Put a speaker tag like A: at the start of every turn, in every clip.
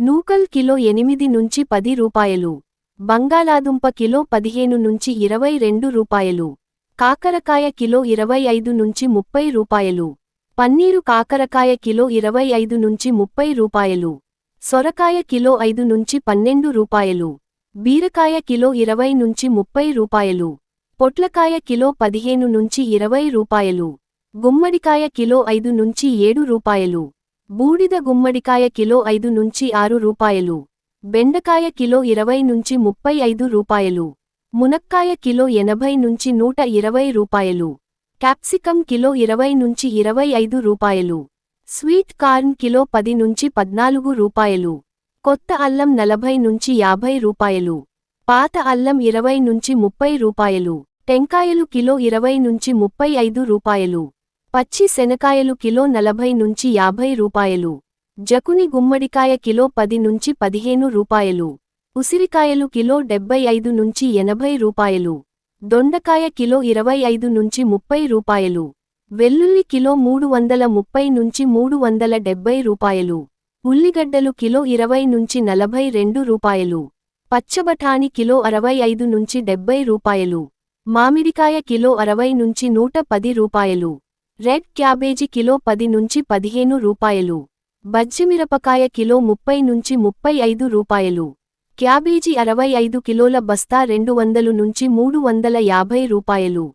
A: నూకల్ kilo ఎనిమిది నుంచి పది రూపాయలు. బంగాళాదుంప కిలో పదిహేను నుంచి ఇరవై రెండు రూపాయలు. కాకరకాయ కిలో ఇరవై ఐదు నుంచి ముప్పై రూపాయలు. పన్నీరు కాకరకాయ కిలో ఇరవై ఐదు నుంచి ముప్పై రూపాయలు. సొరకాయ కిలో ఐదు నుంచి పన్నెండు రూపాయలు. బీరకాయ కిలో ఇరవై నుంచి ముప్పై రూపాయలు. పొట్లకాయ కిలో పదిహేను నుంచి ఇరవై రూపాయలు. గుమ్మడికాయ కిలో ఐదు నుంచి ఏడు రూపాయలు. బూడిద గుమ్మడికాయ కిలో ఐదు నుంచి ఆరు రూపాయలు. బెండకాయ కిలో ఇరవై నుంచి ముప్పై ఐదు రూపాయలు. మునక్కాయ కిలో ఎనభై నుంచి నూట ఇరవై రూపాయలు. క్యాప్సికం కిలో ఇరవై నుంచి ఇరవై ఐదు రూపాయలు. స్వీట్ కార్న్ కిలో పది నుంచి పద్నాలుగు రూపాయలు. కొత్త అల్లం నలభై నుంచి యాభై రూపాయలు. పాత అల్లం ఇరవై నుంచి ముప్పై రూపాయలు. టెంకాయలు కిలో ఇరవై నుంచి ముప్పై ఐదు రూపాయలు. పచ్చి శనకాయలు కిలో నలభై నుంచి యాభై రూపాయలు. జకుని గుమ్మడికాయ కిలో పది నుంచి పదిహేను రూపాయలు. ఉసిరికాయలు కిలో డెబ్బై ఐదు నుంచి ఎనభై రూపాయలు. దొండకాయ కిలో ఇరవై ఐదు నుంచి ముప్పై రూపాయలు. వెల్లుల్లి కిలో మూడు వందల ముప్పై నుంచి మూడు వందల డెబ్బై రూపాయలు. ఉల్లిగడ్డలు కిలో ఇరవై నుంచి నలభై రెండు రూపాయలు. పచ్చబఠాని కిలో అరవై ఐదు నుంచి డెబ్బై రూపాయలు. మామిడికాయ కిలో అరవై నుంచి నూట పది రూపాయలు. రెడ్ క్యాబేజీ కిలో పది నుంచి పదిహేను రూపాయలు. బజ్జిమిరపకాయ కిలో ముప్పై నుంచి ముప్పై ఐదు రూపాయలు. క్యాబేజీ అరవై ఐదు కిలోల బస్తా రెండు వందలు నుంచి మూడు వందల యాభై రూపాయలు.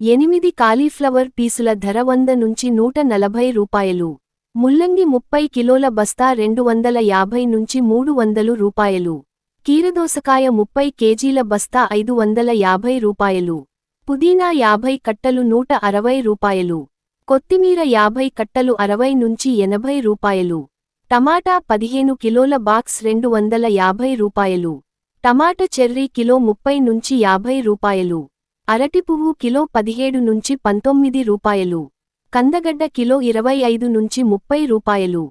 A: ఎనిమిది కాలీఫ్లవర్ పీసుల ధర వంద నుంచి నూట నలభై రూపాయలు. ముల్లంగి ముప్పై కిలోల బస్తా రెండు వందల యాభై నుంచి మూడు వందలు రూపాయలు. కీరదోసకాయ ముప్పై కేజీల బస్తా ఐదు వందల యాభై రూపాయలు. పుదీనా యాభై కట్టలు నూట అరవై రూపాయలు. కొత్తిమీర యాభై కట్టలు అరవై నుంచి ఎనభై రూపాయలు. టమాటా పదిహేను కిలోల బాక్స్ రెండు వందల యాభై రూపాయలు. టమాటా చెర్రీ కిలో ముప్పై నుంచి యాభై రూపాయలు. అరటి పువ్వు కిలో పదిహేడు నుంచి పంతొమ్మిది రూపాయలు. కందగడ్డ కిలో ఇరవై ఐదు నుంచి ముప్పై రూపాయలు.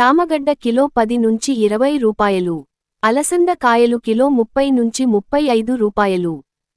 A: చామగడ్డ కిలో పది నుంచి ఇరవై రూపాయలు. అలసంద కాయలు కిలో ముప్పై నుంచి ముప్పై ఐదు రూపాయలు.